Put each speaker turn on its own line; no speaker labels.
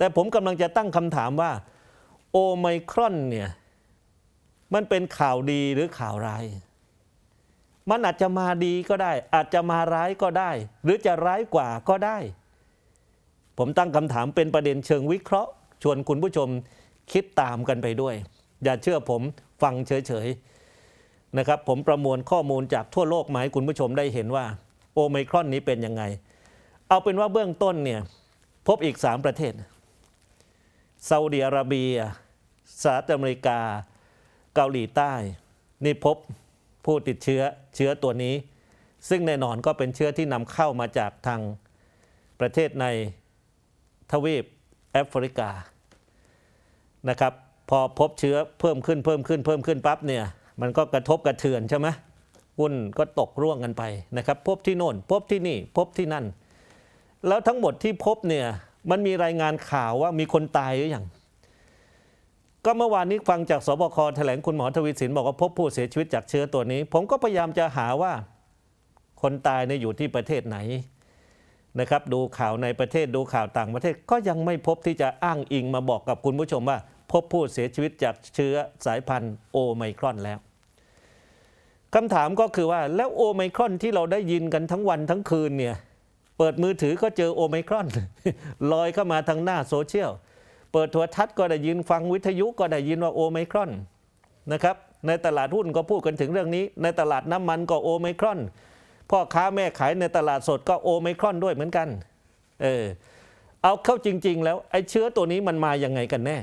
แต่ผมกำลังจะตั้งคำถามว่า โอไมครอนเนี่ยมันเป็นข่าวดีหรือข่าวร้าย มันอาจจะมาดีก็ได้ อาจจะมาร้ายก็ได้ หรือจะร้ายกว่าก็ได้ ผมตั้งคำถามเป็นประเด็นเชิงวิเคราะห์ ชวนคุณผู้ชมคิดตามกันไปด้วย อย่าเชื่อผมฟังเฉยๆนะครับ ผมประมวลข้อมูลจากทั่วโลกมาให้คุณผู้ชมได้เห็นว่า โอไมครอนนี้เป็นยังไง เอาเป็นว่าเบื้องต้นเนี่ยพบอีก 3 ประเทศ ซาอุดิอาระเบียสหรัฐอเมริกา เกาหลีใต้ นี่พบผู้ติดเชื้อเชื้อตัวนี้ ซึ่งแน่นอนก็เป็นเชื้อที่นำเข้ามาจากทางประเทศในทวีปแอฟริกานะครับพอพบเชื้อเพิ่มขึ้นเพิ่มขึ้นเพิ่มขึ้นปั๊บเนี่ยมันก็กระทบกระเทือนใช่ไหมหุ้นก็ตกร่วงกันไปนะครับ พบที่โน่น พบที่นี่ พบที่นั่น แล้วทั้งหมดที่พบเนี่ย มันมีรายงานข่าวว่ามีคนตายหรือยังก็เมื่อวานนี้ฟังจากสบคแถลงคุณหมอทวีสินบอกว่าพบผู้เสียชีวิตจากเชื้อตัวนี้ ผมก็พยายามจะหาว่าคนตายเนี่ยอยู่ที่ประเทศไหนนะครับดูข่าวในประเทศดูข่าวต่างประเทศก็ยังไม่พบที่จะอ้างอิงมาบอกกับคุณผู้ชมว่า พบผู้เสียชีวิตจากเชื้อสายพันธุ์โอไมครอนแล้วคำถามก็คือว่าแล้วโอไมครอนที่เราได้ยินกันทั้งวันทั้งคืนเนี่ย เปิดมือถือก็เจอโอไมครอนลอยเข้ามาทางหน้าโซเชียล เปิดโทรทัศน์ก็ได้ยินฟังวิทยุก็ได้ยินว่าโอไมครอนนะครับในตลาดหุ้นก็พูดกันถึงเรื่องนี้ ในตลาดน้ำมันก็โอไมครอนพ่อค้าแม่ขายในตลาดสดก็โอไมครอนด้วยเหมือนกันเออเอาเข้าจริง ๆ แล้วไอ้เชื้อตัวนี้มันมาอยังไงกันแน่